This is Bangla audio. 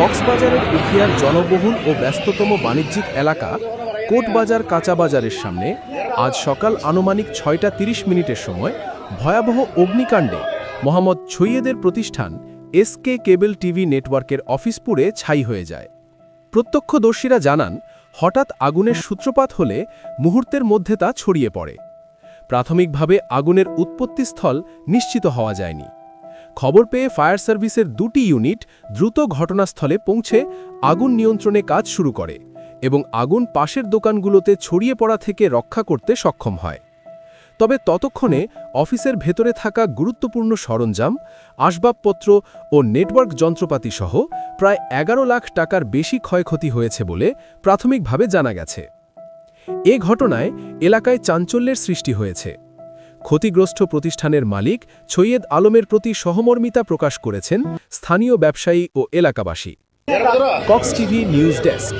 কক্সবাজারের উখিয়ার জনবহুল ও ব্যস্ততম বাণিজ্যিক এলাকা কোটবাজার কাঁচা বাজারের সামনে আজ সকাল আনুমানিক ছয়টা তিরিশ মিনিটের সময় ভয়াবহ অগ্নিকাণ্ডে মোহাম্মদ ছৈয়েদের প্রতিষ্ঠান এসকে কেবল টিভি নেটওয়ার্কের অফিস পুড়ে ছাই হয়ে যায়। প্রত্যক্ষদর্শীরা জানান, হঠাৎ আগুনের সূত্রপাত হলে মুহূর্তের মধ্যে তা ছড়িয়ে পড়ে। প্রাথমিকভাবে আগুনের উৎপত্তিস্থল নিশ্চিত হওয়া যায়নি। খবর পেয়ে ফায়ার সার্ভিসের দুটি ইউনিট দ্রুত ঘটনাস্থলে পৌঁছে আগুন নিয়ন্ত্রণে কাজ শুরু করে এবং আগুন পাশের দোকানগুলোতে ছড়িয়ে পড়া থেকে রক্ষা করতে সক্ষম হয়। তবে ততক্ষণে অফিসের ভেতরে থাকা গুরুত্বপূর্ণ সরঞ্জাম, আসবাবপত্র ও নেটওয়ার্ক যন্ত্রপাতি সহ প্রায় এগারো লাখ টাকার বেশি ক্ষয়ক্ষতি হয়েছে বলে প্রাথমিকভাবে জানা গেছে। এ ঘটনায় এলাকায় চাঞ্চল্যের সৃষ্টি হয়েছে। ক্ষতিগ্রস্ত প্রতিষ্ঠানের মালিক ছৈয়দ আলমের প্রতি সহমর্মিতা প্রকাশ করেছেন স্থানীয় ব্যবসায়ী ও এলাকাবাসী। Cox TV news desk.